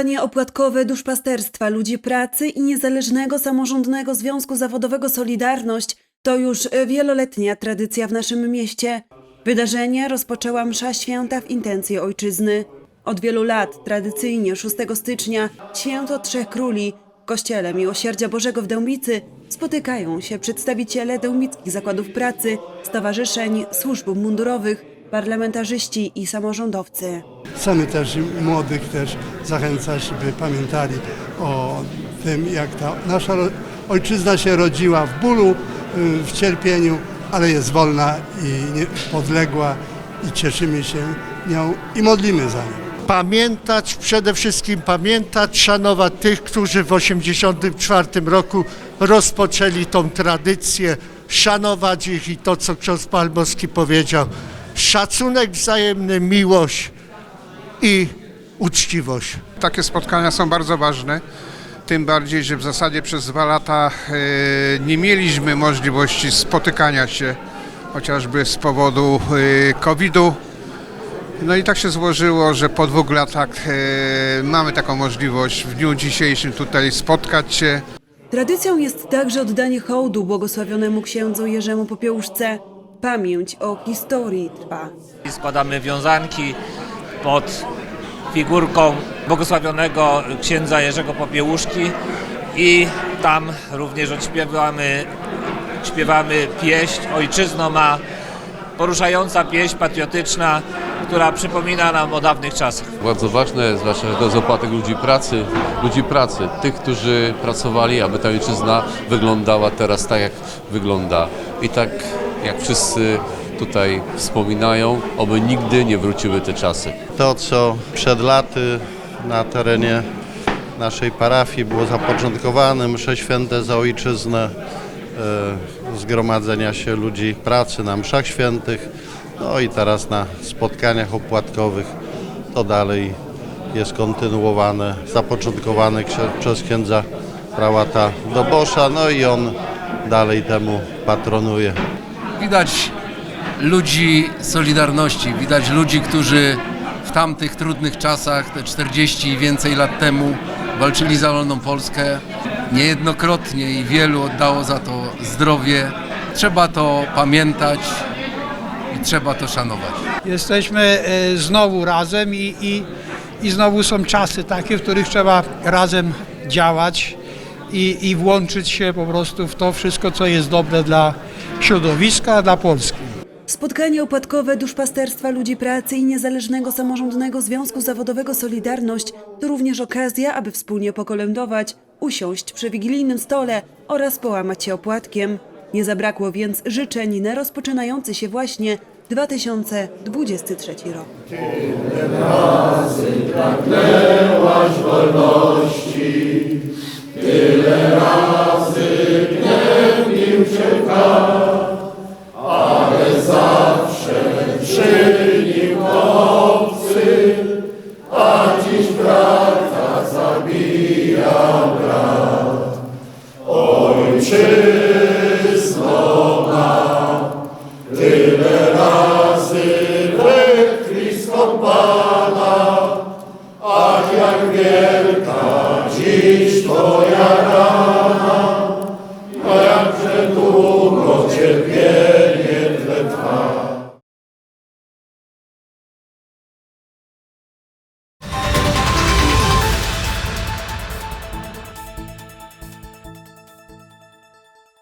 Spotkanie opłatkowe duszpasterstwa ludzi pracy i Niezależnego Samorządnego Związku Zawodowego Solidarność to już wieloletnia tradycja w naszym mieście. Wydarzenie rozpoczęła msza święta w intencji ojczyzny. Od wielu lat, tradycyjnie 6 stycznia, święto Trzech Króli, w Kościele Miłosierdzia Bożego w Dębicy spotykają się przedstawiciele dębickich zakładów pracy, stowarzyszeń, służb mundurowych, parlamentarzyści i samorządowcy. Chcemy też i młodych też zachęcać, by pamiętali o tym, jak ta nasza ojczyzna się rodziła w bólu, w cierpieniu, ale jest wolna i podległa i cieszymy się nią i modlimy za nią. pamiętać, przede wszystkim pamiętać, szanować tych, którzy w 1984 roku rozpoczęli tą tradycję, szanować ich i to, co ksiądz Palmowski powiedział, szacunek wzajemny, miłość i uczciwość. Takie spotkania są bardzo ważne. Tym bardziej, że w zasadzie przez dwa lata e, nie mieliśmy możliwości spotykania się, chociażby z powodu e, COVID-u. No i tak się złożyło, że po dwóch latach e, mamy taką możliwość w dniu dzisiejszym tutaj spotkać się. Tradycją jest także oddanie hołdu błogosławionemu księdzu Jerzemu Popiełuszce. Pamięć o historii trwa. I składamy wiązanki pod figurką błogosławionego księdza Jerzego Popiełuszki i tam również odśpiewamy śpiewamy pieśń Ojczyzno ma, poruszająca pieśń patriotyczna, która przypomina nam o dawnych czasach. Bardzo ważne, zwłaszcza że to jest ludzi pracy, ludzi pracy, tych, którzy pracowali, aby ta ojczyzna wyglądała teraz tak, jak wygląda. I tak jak wszyscy tutaj wspominają, oby nigdy nie wróciły te czasy. To, co przed laty na terenie naszej parafii było zapoczątkowane, msze święte za ojczyznę, e, zgromadzenia się ludzi pracy na mszach świętych, no i teraz na spotkaniach opłatkowych to dalej jest kontynuowane, zapoczątkowane przez księdza prałata Dobosza, no i on dalej temu patronuje. Widać ludzi Solidarności, widać ludzi, którzy w tamtych trudnych czasach, te 40 i więcej lat temu, walczyli za wolną Polskę. Niejednokrotnie i wielu oddało za to zdrowie. Trzeba to pamiętać i trzeba to szanować. Jesteśmy e, znowu razem i, i, i znowu są czasy takie, w których trzeba razem działać i, i włączyć się po prostu w to wszystko, co jest dobre dla środowiska, dla Polski. Spotkanie opłatkowe duszpasterstwa ludzi pracy i Niezależnego Samorządnego Związku Zawodowego Solidarność to również okazja, aby wspólnie pokolędować, usiąść przy wigilijnym stole oraz połamać się opłatkiem. Nie zabrakło więc życzeń na rozpoczynający się właśnie 2023 rok. Dziś Twoja